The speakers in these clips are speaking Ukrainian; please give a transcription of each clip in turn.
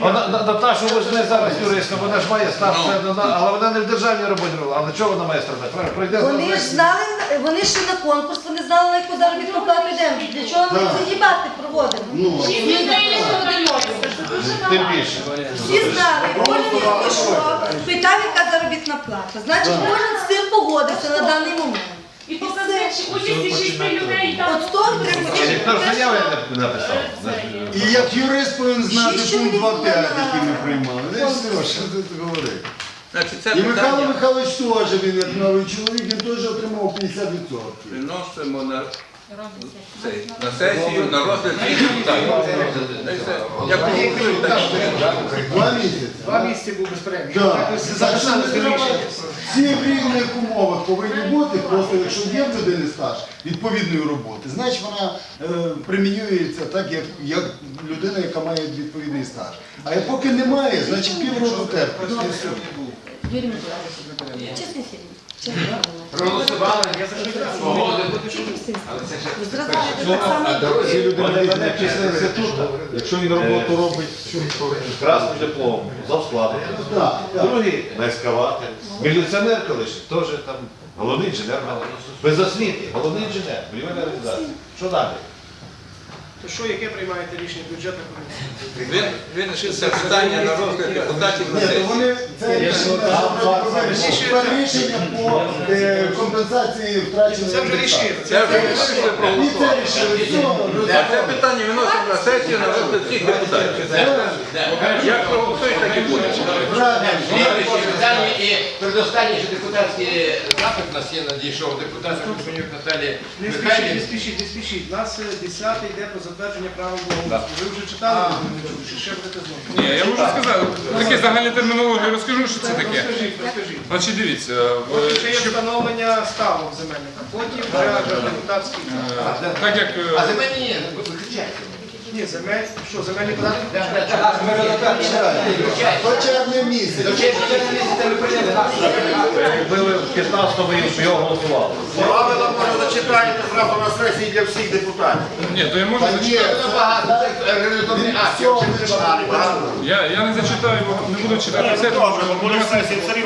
Вона- На- Наташу возьме зараз юристом, вона ж має стаж, Ну. це, але вона не в державній роботі робила. Але чого вона має страждати? Правильно, пройде Вони зараз. ж знали, вони ж на конкурс, вони знали, на яку заробітну плату йдемо. Для чого ми ці дебати проводимо? Це дуже Тим більше. Всі знали, кожен пішов, питав, яка заробітна плата. Значить, кожен з цим погодився на даний момент. І показник участі шести людей там. От треба ж заяви не написав. І як юрист повинен знати пункт чоловік 2.5, який ми приймали. І все, що тут говорити. Значить, це І Михайло питання Михайлович теж, він як новий чоловік, він теж отримав 50%. приносимо на, на сесію, на розгляд так. Два місяці. Два місяці був безперервний. Да. Так, Так, що. Всі в рівних умовах повинні бути, просто якщо є в людини стаж відповідної роботи, значить вона е, примінюється так, як, як людина, яка має відповідний стаж. А як поки немає, значить півроку терпить. Юрій Миколаївич, чесний фільм. Проголосували, погодили. Ці люди мене після тут. якщо він роботу робить красним диплом, за складом. Так, так. Другий на ескаватор. Міліціонер колишній, теж там головний інженер, без освіти, головний інженер, будівельна організація. Що далі? То що, яке приймаєте рішення бюджетна комісія? Він, це питання на депутатів Ні, то сесії. вони це рішення це рішення по е, компенсації втраченої. Це вже рішили. Це вже вирішили І це проголосувати. рішили. А це питання виносимо на сесію на розгляд всіх депутатів. Так і передостанній депутатський запит нас є надійшов депутат Кушенюк Наталії Не спішіть, не Михайлівні. спішіть, не спішіть. У нас 10 йде про затвердження правил благоустрою. Ви вже читали, чи ще будете знову? Ні, я можу сказати, таке загальні термінології розкажу, що це таке. Розкажіть, розкажіть. Значить, дивіться, Потім ще є щоб, встановлення ставок земельних, а потім вже депутатський. е, так як е, А за мене ні, виключайте. Ні, земель, що, земельні податки? По червня місяць. Якби ви в 15-му його голосували. Правила може зачитаєте зразу на сесії для всіх депутатів. ні, то я можу зачитати. Багато. Не багато? Я, я не зачитаю, бо не буду читати все,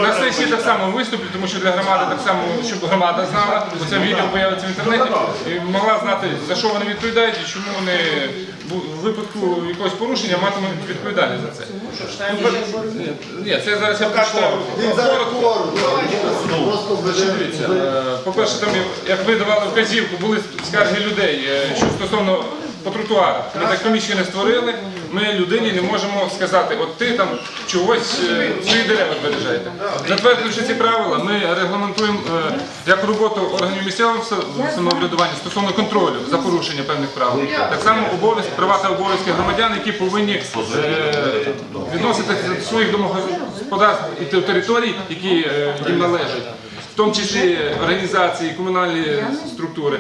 на сесії так само виступлю, тому що для громади так само, щоб громада знала, бо це відео появиться в інтернеті, і могла знати, за що вони відповідають і чому вони в випадку якогось порушення матимуть відповідальність за це. Ні, Ні, це зараз я прочитаю. Він зараз хворий. Просто Значить, веде. е, по-перше, там, як ви давали вказівку, були скарги людей, е, що стосовно по тротуарах. Ми так комісію не створили, ми людині не можемо сказати, от ти там чогось е, свої дерева збережаєте. Затвердивши ці правила, ми регламентуємо е, як роботу органів місцевого са- самоврядування стосовно контролю за порушення певних правил. Так само обов'язки, приватні обов'язки громадян, які повинні е, відноситися до своїх домогосподарств і те- територій, які їм належать в тому числі організації, комунальні структури,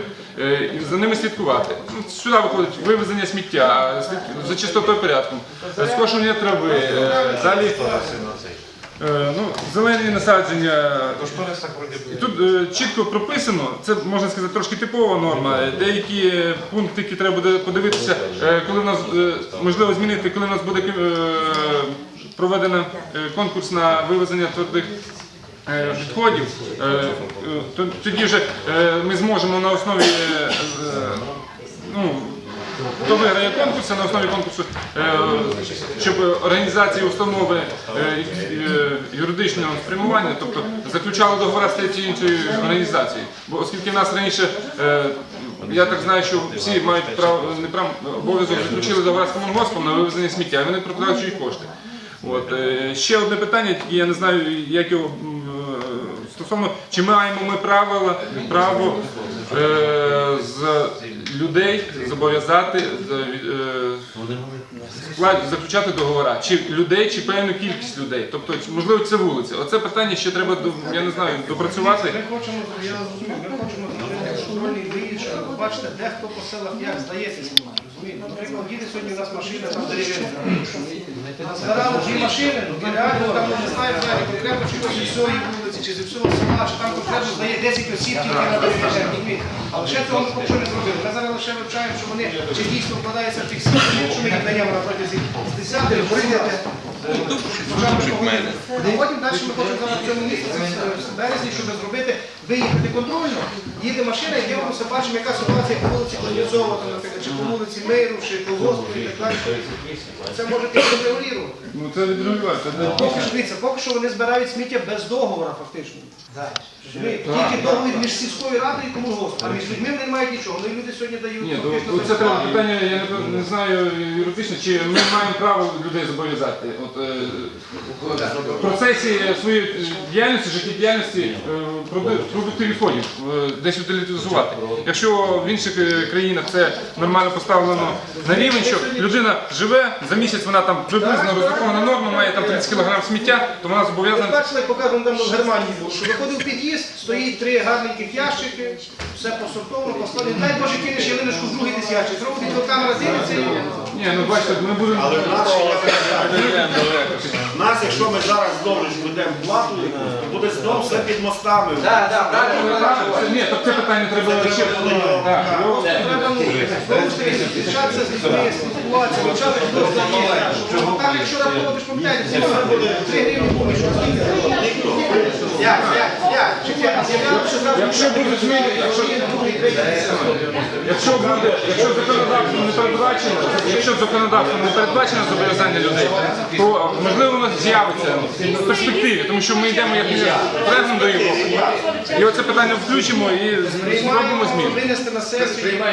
за ними слідкувати. Ну, Сюди виходить вивезення сміття, за чистотою порядком, е, скошення трави, е, далі е, ну, зелені насадження. І тут е, чітко прописано, це можна сказати трошки типова норма. Е, Деякі пункти, які треба буде подивитися, е, коли нас е, можливо змінити, коли в нас буде е, проведено е, конкурс на вивезення твердих е, відходів, е, е, то- тоді вже е, ми зможемо на основі е, е, ну, хто виграє конкурс, на основі конкурсу, е, щоб організації установи е, е, юридичного спрямування, тобто заключали договори з тією чи іншою організацією. Бо оскільки в нас раніше, е, я так знаю, що всі мають право не право обов'язок заключили договори з комунгоспом на вивезення сміття, і вони проплачують кошти. От, е, ще одне питання, я не знаю, як його е, стосовно, чи маємо ми правила, право е, з людей зобов'язати за- е, заключати договори, чи людей, чи певну кількість людей. Тобто, можливо, це вулиця. Оце питання ще треба до- я не знаю, допрацювати. Ми хочемо, я зрозумів, ми хочемо зробити контрольний виїзд, бачите, де хто по селах як здається сміття. Наприклад, їде сьогодні у нас машина, там дерев'яна. Назбирали дві машини, ну реально там не знаю конкретно чи зі всієї вулиці, чи зі всього села, чи там конкретно здає 10 осіб тільки на дерев'яні. Але ще цього ми поки що не зробили. Ми зараз лише вивчаємо, що вони чи дійсно вкладаються в тих сім, що ми їм даємо на протязі з 10 взяти, прийняти. Потім далі ми хочемо зараз в цьому місяці, в березні, щоб зробити, виїхати контрольно, їде машина і дивимося, бачимо, яка ситуація по вулиці Кузнєцова, наприклад, чи по вулиці Миру, чи по Госпу і так далі. Це може контролювати. Ну це відрегулювати. Поки що, дивіться, поки що вони збирають сміття без договору фактично. Розумієте? Тільки договір між сільською радою і комунгоспом. А між людьми вони не мають нічого. Ну і люди сьогодні дають. Ні, фактично, то, це треба питання, я не, не знаю юридично, чи ми маємо право людей зобов'язати. От, е, в процесі своєї діяльності, життєдіяльності, е, продукти відходів е, десь утилізувати. Якщо в інших е, країнах це нормально поставлено на рівень, що людина живе, за місяць вона там приблизно розрахована норма, має там 30 кг сміття, то вона зобов'язана. бачили, покажемо там в Германії що виходив під'їзд, стоїть три гарненьких ящики, все посортовано, поставлено. Дай Боже, кинеш ялиночку в другий десь ящик. Зробить відеокамера дивиться і... Ні, ну бачите, ми будемо. Але в нас, ще я кажу, в нас, якщо ми зараз знову ж ведемо плату, то буде знову все під мостами. Це- Ні, так це питання треба ще. Так, треба, ну, знову ж таки, зустрічатися з людьми, спілкуватися, вивчати, хто здає. Щоб якщо раптово ти ж всі 3 гривні поміж, що Як, як, Якщо будуть зміни, якщо буде, якщо законодавством не передбачено, якщо законодавством не передбачено зобов'язання людей, то можливо воно з'явиться в перспективі, тому що ми йдемо як прагнемо до Європи. І оце питання включимо і зробимо зміни. Винести на сесію.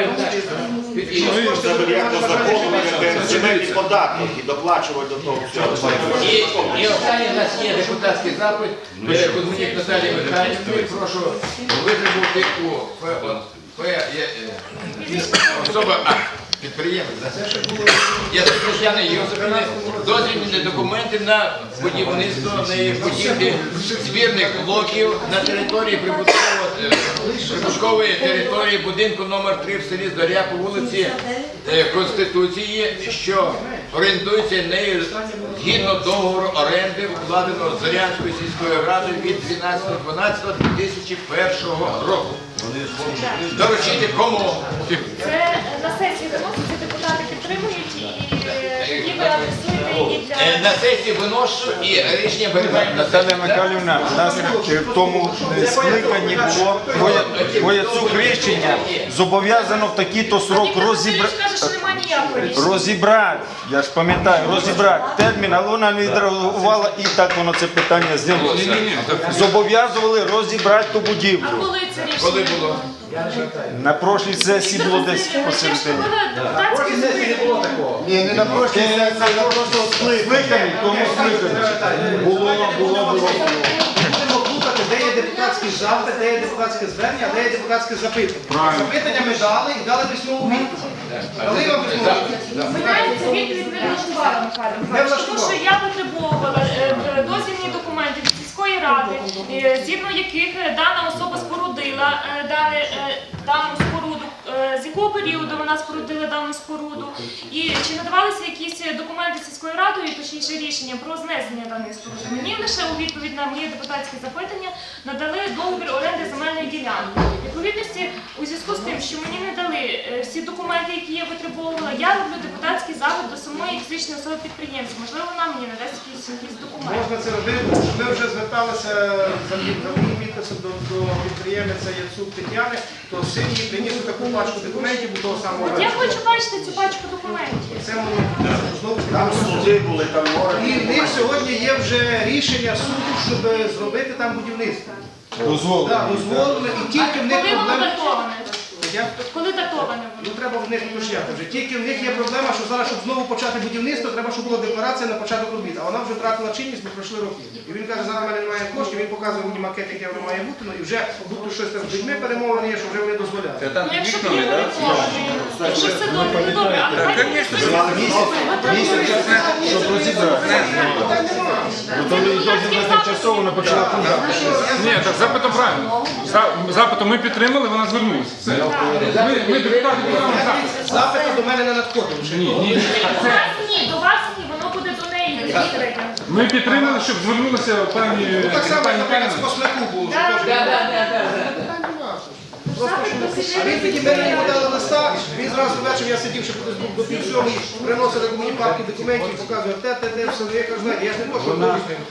Це буде як по закону, як земельний податок і доплачувати до того всього. І, і останній у нас є депутатський запит. Кузьмінік Наталії Михайлівні. Прошу витребувати у є, е, особа, а, підприємець, да? Я Тетяна Йосипівна, дозвільні документи на будівництво неї будівлі збірних блоків на території прибуткового, е, прибуткової території будинку номер 3 в селі Зоря по вулиці е, Конституції, що орендується нею згідно договору оренди, укладеного Зорянською сільською радою від 12.12.2001 року. Доручити кому? Це на сесії виноситься, депутати підтримують і е, тоді ви адресуєте і Е. На сесії виношу і рішення беремо на Наталя сесію. Михайлівна, у нас е, в тому е, скликанні було твоє, твоє рішення зобов'язано в такий-то срок Віктор розібрати. Каже, що немає ніякого рішення. Розібрати, я ж пам'ятаю, розібрати термін, але вона не відреагувала і так воно це питання знялося. Зобов'язували розібрати ту будівлю. коли це рішення? Коли було? На прошлій сесії було десь посередині. Депутатські запитання. Ні, не на прошлій сесії, на прошлому скликанні, тому скликанні. Було, було, було. Будемо плутати, де є депутатський запит, де є депутатське звернення, а де є депутатське запитання. Запитання ми дали і дали письмову відповідь. Дали вам письмову відповідь? Мене ця відповідь не влаштувала, Михайло Михайлович, тому що я потребувала е, е, дозвільні документи ради, е, згідно яких е, дана особа спорудила е, дану споруду, з якого періоду вона спорудила дану споруду, і чи надавалися якісь е, документи сільською радою, точніше рішення про знесення даної споруди. Мені лише у відповідь на моє депутатське запитання надали договір оренди земельної ділянки. Відповідності у зв'язку з тим, що мені не дали е, всі документи, які я витребовувала, я роблю депутатський запит до самої фізичної особи підприємця. Можливо, вона мені надасть якісь, якісь документи. Можна це робити, ми вже зверталися за до, до підприємця Яцук Тетяни, то син їй приніс таку пачку документів до того самого. От я хочу бачити цю пачку документів. Це воно знову ж Там таки. суди були, там І в них сьогодні є вже рішення суду, щоб зробити там будівництво. Дозволено. Так, дозволено, і тільки в них Коли воно проблема. Я- Коли Ну воно? треба в них уточняти вже. Тільки в них є проблема, що зараз, щоб знову почати будівництво, треба, щоб була декларація на початок робіт. А вона вже втратила чинність, бо пройшли роки. І він каже, зараз в мене немає коштів, він показує мені макет, який воно має бути, ну і вже будь-то щось там з людьми перемовини є, що вже вони дозволяють. Це там Ну, якщо вікнами, датоване, якщо все добре, ну добре, хай звісно, Щоб розібрати. Ну, то дозвіл на тимчасово на початку. Ні, так запитом правильно. За- Запитом ми підтримали, вона звернулася. Все. Ми. Запити до мене не надходить. Ні, ні. До вас ні, до вас ні, воно буде до неї. Ми підтримали, щоб звернулися пані Так само, як, пані наприклад, з Каліна. Було. що теж Да, да, да, да, да. Питань нема. Просто що- А він тоді мені подали листа, він зразу ввечері, я сидів ще до пів сьомої, приносили мені папки документів, показує, те, те, те, все. Я кажу, знаєте, я ж не хочу.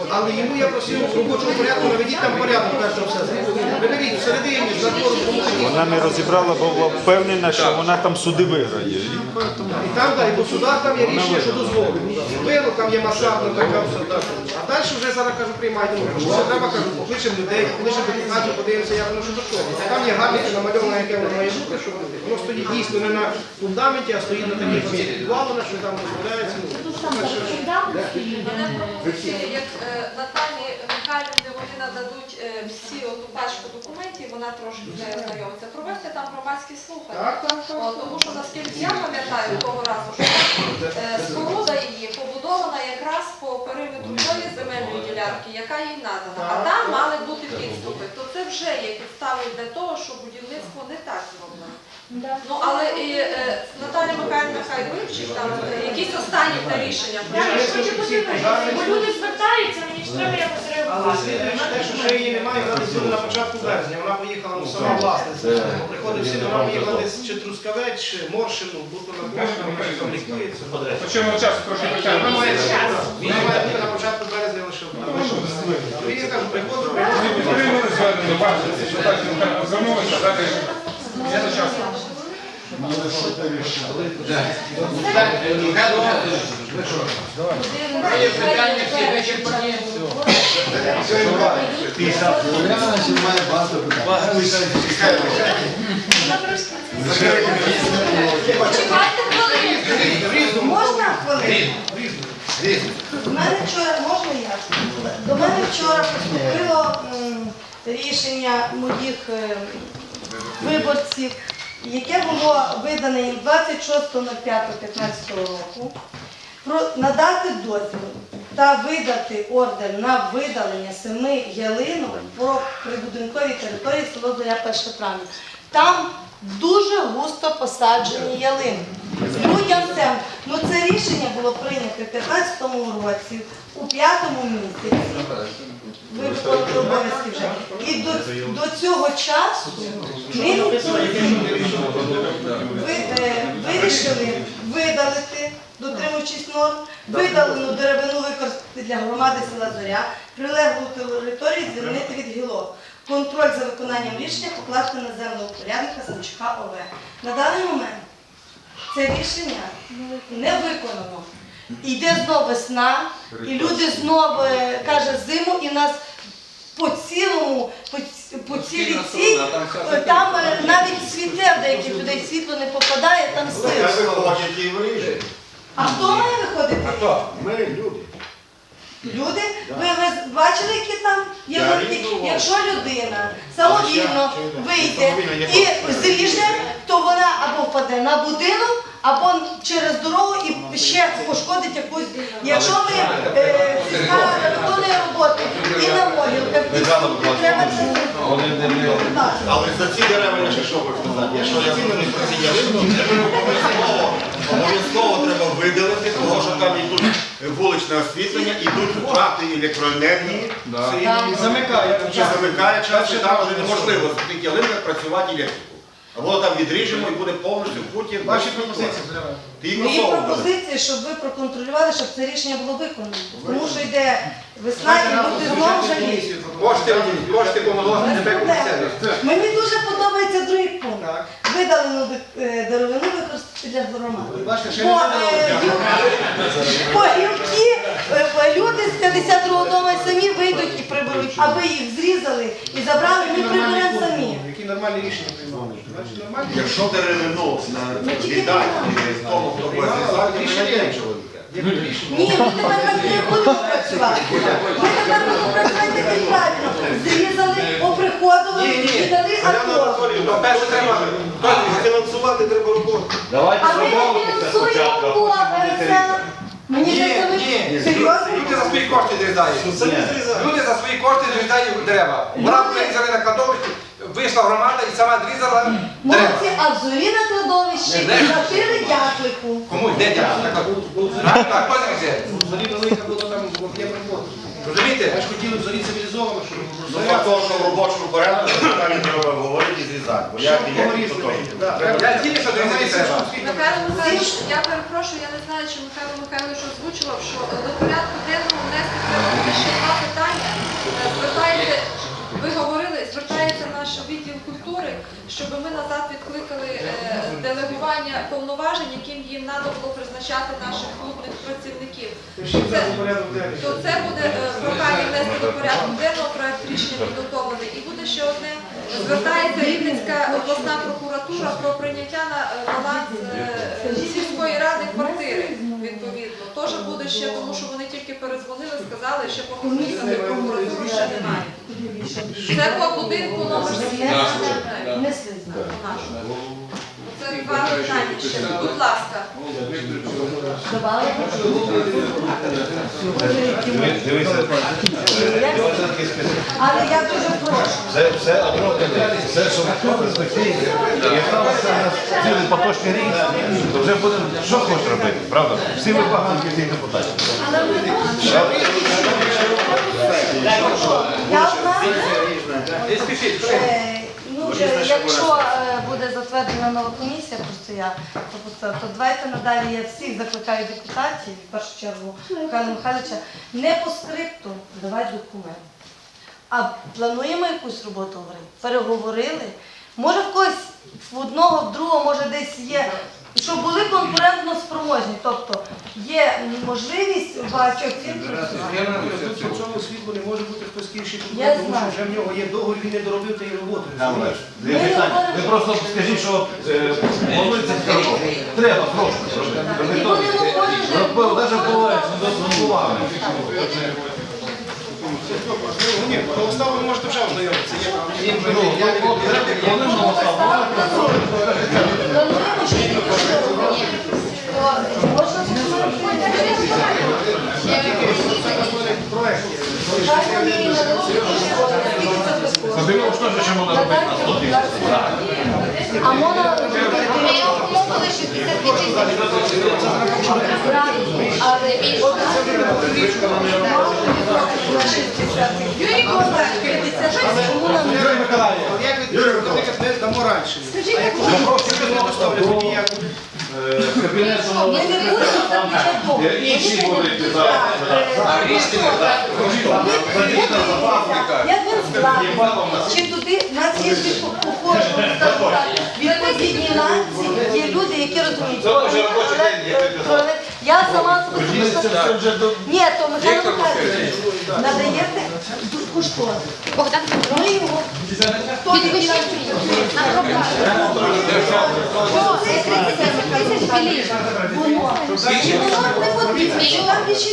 Але йому я просив в робочому порядку, наведіть там порядок, перш за все. Виберіть всередині, з забору, тому що Вона не розібрала, бо була впевнена, що вона там суди виграє. І там, да, і по судах там є рішення, що дозволено. Вину, там є масштабна така все так. А далі вже зараз кажу, приймайте. Ну, що треба, кажу, покличемо людей, покличемо депутатів, подивимося, як воно що до чого. Там є гарники намальоване, яке воно має бути, що. Воно стоїть дійсно не на фундаменті, а стоїть на такій підвалено, що там дозволяється. Ну, Мене пропозиція, як е, Наталі нададуть е, всі оту пачку документів, вона трошки з нею знайомиться. Провести там громадські слухання. Тому що наскільки я пам'ятаю того разу, що е, споруда її побудована якраз по периметру тої земельної ділянки, яка їй надана. А там мали бути підступи. То це вже є підстави для того, що будівництво не так зроблено. Ну але і е, Наталя Михайлівна хай вивчить там е, якісь останні та рішення. Я ж хочу подивитися, бо люди звертаються, мені ж треба якось Але реагувати. слідуючи те, що ще її немає, вона десь на початку березня. Вона поїхала ну, сама власниця. Приходить всі, вона поїхала десь чи Трускавець, чи Моршину, будто на Моршину, там лікується. Почому часу трохи Вона має вона має бути на початку березня лише. Він я кажу, приходить. Підтримали зведено, бачите, що так звернулися, дати час. Є питання всі. Можна хвилинку? До мене вчора, можна я? До мене вчора поступило рішення моїх е, виборців, яке було видане їм 26.05.15 року, надати дозвіл та видати ордер на видалення семи ялинок про прибудинкові території село Зоря 1 травня. Там дуже густо посаджені це, ну це рішення було прийнято в 2015 році, у п'ятому місяці. Ви виконуєте обов'язки вже. І до, до цього часу ми ви, е, вирішили видалити, дотримуючись норм, видалену деревину використати для громади села Зоря, прилеглу територію звільнити від гілок. Контроль за виконанням рішення покласти на землю порядника Самчука ОВ. На даний момент це рішення не виконано. Йде знов весна, і люди знов е, каже зиму, і нас по цілому, по, по цілій цій, е, там е, навіть світле в деяких людей світло не попадає, там сир. виходять і вирішують. А хто має виходити? А хто? Ми люди. Люди, ви, бачили, які там є Я люди? різного. Якщо людина самовільно ще- вийде самовільно і зріже, то вона або впаде на будинок, або через дорогу і ще пошкодить якусь. Якщо ми е, сільська рада виконує роботи і на треба це ласка. Але за ці дерева я ще що хочу сказати. Якщо я не про ці ялинки, обов'язково, обов'язково треба видалити, тому що там йдуть вуличне освітлення, йдуть втрати електроенергії. І замикає. Час, і там вже неможливо з тих ялинках працювати електрику. Або там відріжемо і буде повністю в. Ваші пропозиції. Ти Мої пропозиції, щоб ви проконтролювали, щоб це рішення було виконано. Тому що йде весна і люди знову жаліють. Кошти, кошти помогло Без тебе. Мені дуже подобається другий пункт. Видалену е, деревину використати для громади. Бачите, ще Бо, не е, бо гілки, е, люди з 52-го дому самі вийдуть і приберуть, аби їх зрізали і забрали, ми приберемо самі. Які нормальні рішення приймали. Значить, нормальні Якщо деревину на віддати тому, хто буде зрізати, то не є чоловіка. Ні, ми тепер так не будемо працювати. Ми тепер будемо працювати тільки правильно. Зрізали, оприходували і дали АТО. Перше треба. Фінансувати треба роботу. Давайте А ми не фінансуємо спочатку, а по потім е. Мені здається, ви серйозно? Люди за свої кошти зрізають. Люди за свої кошти зрізають дерева. Вирізали на кладовищі, вийшла громада і сама зрізала дерева. Молодці, а зорі на кладовищі Не, не. зашили дяклику. Кому йде дядя? Так, хто велика було там об'єм роботи. Розумієте? Я ж хотів зорі цивілізовано, щоб Ну, факт того, що в робочому порядку це питання треба говорити і зрізати. Бо я треба. Михайло Михайлович, я перепрошую, я не знаю, чи Михайло Михайлович озвучував, що е, до порядку денного внести треба ще два питання. Е, Звертається, ви говорили, звертається наш відділ культури, щоб ми назад відкликали е, делегування повноважень, яким їм треба було призначати наших клубних працівників. Це. То це буде е, прохання внести до порядку денного проект рішення підготовлений. І буде ще одне. Звертається Рівненська обласна прокуратура про прийняття на е, баланс е, сільської ради квартири. Відповідно, теж буде ще, тому що вони тільки перезвонили, сказали, що по комісії прокуратури ще немає. Це по будинку номер 7. Не слизно. Це два питання ще. Будь ласка. Диви- Дивися. Але я дуже прошу. Це все все, що в перспективі. Якщо це у нас цілий поточний рік, то вже будемо, що хочеш робити, правда? Всі ви поганки, всі депутатів. Я одна, е, ну, якщо е, буде затверджена нова комісія, просто я пропустила, то давайте надалі я всіх закликаю депутатів, в першу чергу Михайла Михайловича, не по скрипту давати документ. А плануємо якусь роботу говорити, переговорили. Може в когось в одного, в другого, може десь є, щоб були конкурентно спроможні. Тобто є можливість у багатьох фірм працювати. Тут в цьому світлу не може бути хтось кіший, Я тому що вже в нього є договір, він не доробив тієї роботи. розумієш? Дві питання. Ви просто скажіть, що е, молиться треба трошки зробити. І будемо кожен Навіть буває, не буває. Ну, Ні, про уставу ви можете вже ознайомитися. Ну, ну. Заберемо, що ж ще можна робити на 100 тисяч. А можна умовили 62 тисячі. Але Юрій Миколаївич, 56, кому нам не Юрій Миколаївич, як ви, ми дамо раніше. А якщо ви тоді як? Е, Кабінет Не. Е, інші будуть. А рішення так. Як він? Чи туди? В нас є від похожого відповідні нації, є люди, які розуміють. Я сама особисто. Ні, то Михайло Михайлович, надаєте кошторис. Богдан, Петрович. його хто який нам Воно. І воно не потрібно, що там більше.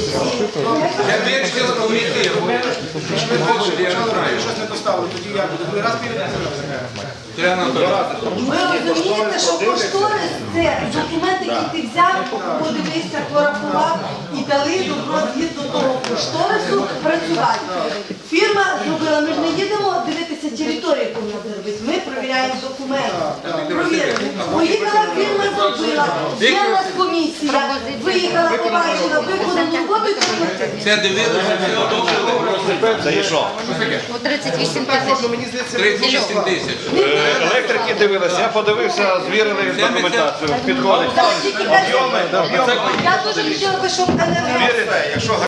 Я вирішив комітет. Я не знаю. Щось не доставили, тоді буде? Другий раз перевіряти? Ви розумієте, що кошторис це документ, який ти взяв, подивився, порахував і дали добро згідно того кошторису працювати. Фірма зробила, ми ж не їдемо дивитися територію, яку вона робити. Ми перевіряємо документи. Провірили. Поїхала фірма, зробила. Є у нас комісія. Виїхала, побачила, виконала роботу і проплатила. Це дивилися, все одобрили. Це і що? 38 Ну, мені здається, 38 тисяч. Електрики дивилися, я подивився, звірили документацію, підходить. Я дуже хотіла би, щоб енергетика. Вірите, якщо